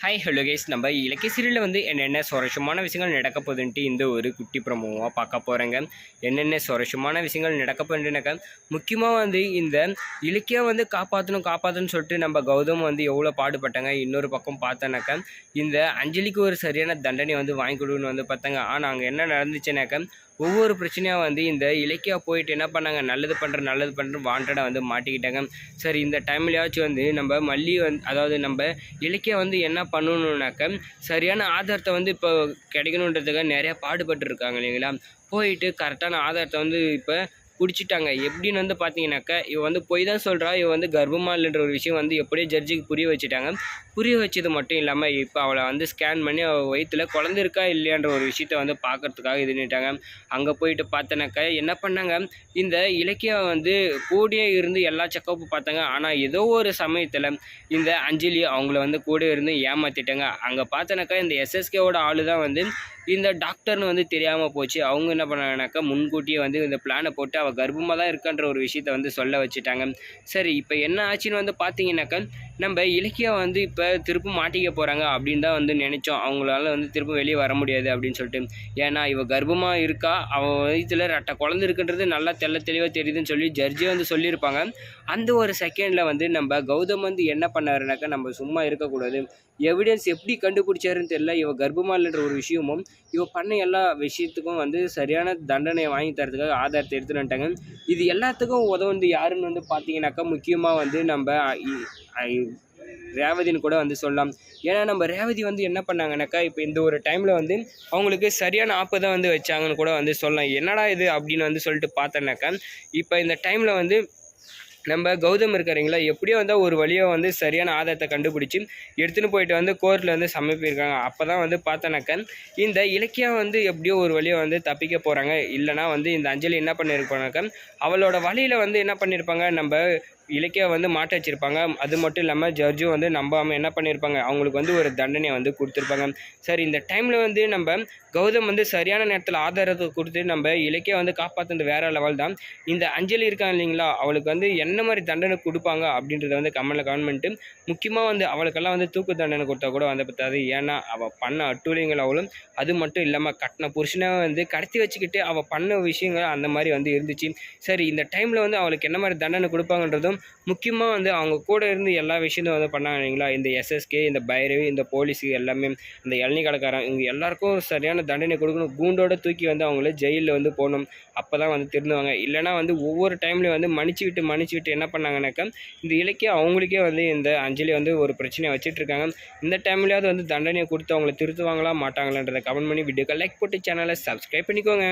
Hi hello case நம்ம இலக்கிய சீரியலில் வந்து என்னென்ன சுவாரஸ்யமான விஷயங்கள் நடக்க போகுதுன்ட்டு இந்த ஒரு குட்டி ப்ரமோவாக பார்க்க போகிறேங்க என்னென்ன சுவாரஸ்யமான விஷயங்கள் நடக்க போகுதுனாக்கா முக்கியமாக வந்து இந்த இலக்கியம் வந்து காப்பாற்றணும் காப்பாற்றணும்னு சொல்லிட்டு நம்ம கௌதம் வந்து எவ்வளோ பாடுபட்டாங்க இன்னொரு பக்கம் பார்த்தோன்னாக்கா இந்த அஞ்சலிக்கு ஒரு சரியான தண்டனை வந்து வாங்கி கொடுன்னு வந்து பார்த்தாங்க. ஆனால் அங்கே என்ன நடந்துச்சுனாக்கா ஒவ்வொரு பிரச்சனையாக வந்து இந்த இலக்கியா போயிட்டு என்ன பண்ணாங்க? நல்லது பண்ணுற நல்லது பண்ணுற வாண்டடாக வந்து மாட்டிக்கிட்டாங்க. சரி இந்த டைம்லயாச்சும் வந்து நம்ம மல்லி வந்து அதாவது நம்ம இலக்கியா வந்து என்ன பண்ணணுன்னாக்க சரியான ஆதாரத்தை வந்து இப்போ கிடைக்கணுன்றதுக்காக நிறையா பாடுபட்டுருக்காங்க இல்லைங்களா? போயிட்டு கரெக்டான ஆதாரத்தை வந்து இப்போ பிடிச்சிட்டாங்க எப்படின்னு வந்து பார்த்தீங்கன்னாக்கா இவன் வந்து பொய் தான் சொல்கிறா இவன் வந்து கர்ப்பமாக இல்லைன்ற ஒரு விஷயம் வந்து எப்படியோ ஜட்ஜுக்கு புரிய வச்சுட்டாங்க. புரிய வச்சது மட்டும் இல்லாமல் இப்போ அவளை வந்து ஸ்கேன் பண்ணி அவள் வயிற்றில் குழந்த இருக்கா இல்லையான்ற ஒரு விஷயத்த வந்து பார்க்கறதுக்காக இது பண்ணிட்டாங்க. அங்கே போயிட்டு பார்த்தனாக்கா என்ன பண்ணாங்க? இந்த இலக்கியம் வந்து கூடியே இருந்து எல்லா செக்கப்பும் பார்த்தாங்க. ஆனால் ஏதோ ஒரு சமயத்தில் இந்த அஞ்சலி அவங்கள வந்து கூட இருந்து ஏமாற்றிட்டாங்க அங்கே பார்த்தனாக்கா இந்த எஸ்எஸ்கேவோட ஆளு தான் வந்து இந்த டாக்டர்னு வந்து தெரியாமல் போச்சு. அவங்க என்ன பண்ணாங்கனாக்கா முன்கூட்டியே வந்து இந்த பிளானை போட்டு அவள் கர்ப்பமாக தான் இருக்கன்ற ஒரு விஷயத்த வந்து சொல்ல வச்சுட்டாங்க. சரி இப்போ என்ன ஆச்சுன்னு வந்து பார்த்தீங்கன்னாக்கா நம்ம இலக்கியம் வந்து இப்போ திரும்ப மாட்டிக்க போகிறாங்க அப்படின்னு தான் வந்து நினச்சோம். அவங்களால வந்து திரும்ப வெளியே வர முடியாது அப்படின்னு சொல்லிட்டு. ஏன்னா இவள் கர்ப்பமாக இருக்கா? அவள் வயிற்றுல ரெட்டை குழந்தை இருக்குன்றது நல்லா தெள்ள தெளிவாக தெரியுதுன்னு சொல்லி ஜட்ஜே வந்து சொல்லியிருப்பாங்க. அந்த ஒரு செகண்டில் வந்து நம்ம கௌதம் வந்து என்ன பண்ணாருனாக்கா நம்ம சும்மா இருக்கக்கூடாது. எவிடன்ஸ் எப்படி கண்டுபிடிச்சாருன்னு தெரியல. இவ கர்ப்பமா இல்லைன்ற ஒரு விஷயமும் இவ பண்ண எல்லா விஷயத்துக்கும் வந்து சரியான தண்டனையை வாங்கி தரதுக்காக ஆதாரத்தை எடுத்துட்டு வந்துட்டாங்க. இது எல்லாத்துக்கும் உதவுந்து யாருன்னு வந்து பார்த்தீங்கன்னாக்கா முக்கியமாக வந்து நம்ம இ- ரேவதின்னு கூட வந்து சொல்லலாம். ஏன்னா நம்ம ரேவதி வந்து என்ன பண்ணாங்கனாக்கா இப்போ இந்த ஒரு டைமில் வந்து அவங்களுக்கு சரியான ஆப்பு தான் வந்து வச்சாங்கன்னு கூட வந்து சொல்லலாம். என்னடா இது அப்படின்னு வந்து சொல்லிட்டு பார்த்தோன்னாக்கா இப்போ இந்த டைமில் வந்து நம்ம கௌதம் இருக்காருங்களா எப்படியோ வந்து ஒரு வழியாக வந்து சரியான ஆதாரத்தை கண்டுபிடிச்சி எடுத்துன்னு போயிட்டு வந்து கோர்ட்டில் வந்து சமர்ப்பியிருக்காங்க அப்போ தான் வந்து பார்த்தோன்னாக்கா இந்த இலக்கியம் வந்து எப்படியோ ஒரு வழியாக வந்து தப்பிக்க போகிறாங்க இல்லைனா வந்து இந்த அஞ்சலி என்ன பண்ணியிருப்பானாக்கா அவளோட வழியில் வந்து என்ன பண்ணியிருப்பாங்க நம்ம இலக்கிய வந்து மாட்ட வச்சிருப்பாங்க. அது மட்டும் இல்லாமல் ஜட்ஜும் வந்து நம்பாமல் என்ன பண்ணியிருப்பாங்க அவங்களுக்கு வந்து ஒரு தண்டனையை வந்து கொடுத்துருப்பாங்க. சரி இந்த டைமில் வந்து நம்ம கௌதம் வந்து சரியான நேரத்தில் ஆதாரத்தை கொடுத்து நம்ம இலக்கிய வந்து காப்பாற்றுறது வேறு லெவல் தான். இந்த அஞ்சலி இருக்காங்க இல்லைங்களா? அவளுக்கு வந்து என்ன மாதிரி தண்டனை கொடுப்பாங்க அப்படின்றத வந்து கமெண்ட்டில் கமெண்ட் பண்ணிட்டு முக்கியமாக வந்து அவளுக்கெல்லாம் வந்து தூக்கு தண்டனை கொடுத்தா கூட வந்து பத்தாது. ஏன்னா அவள் பண்ண அட்டூழியங்கள் அவளும் அது மட்டும் இல்லாமல் கட்டின புருஷனை வந்து கடத்தி வச்சுக்கிட்டு அவள் பண்ண விஷயங்கள் அந்த மாதிரி வந்து இருந்துச்சு. சரி இந்த டைமில் வந்து அவளுக்கு என்ன மாதிரி தண்டனை கொடுப்பாங்கன்றதும் முக்கியமாக வந்து அவங்க கூட இருந்து எல்லா விஷயத்தையும் வந்து பண்ணாங்க இல்லைங்களா? இந்த எஸ்எஸ்கே இந்த பைரவி இந்த போலீஸு எல்லாமே இந்த இளநீ கடைக்காரன் இவங்க எல்லாருக்கும் சரியான தண்டனை கொடுக்கணும். கூண்டோட தூக்கி வந்து அவங்கள ஜெயிலில் வந்து போகணும் அப்போ தான் வந்து திருந்துவாங்க. இல்லைனா வந்து ஒவ்வொரு டைம்லையும் வந்து மன்னிச்சு விட்டு மன்னிச்சு விட்டு என்ன பண்ணாங்கனாக்கா இந்த இலக்கியம் அவங்களுக்கே வந்து இந்த அஞ்சலி வந்து ஒரு பிரச்சனையை வச்சுட்ருக்காங்க. இந்த டைம்லையாவது வந்து தண்டனையை கொடுத்து அவங்கள திருத்துவாங்களா மாட்டாங்களான்றதை கமெண்ட் பண்ணி வீடியோக்கு லைக் போட்டு சேனலை சப்ஸ்கிரைப் பண்ணிக்கோங்க.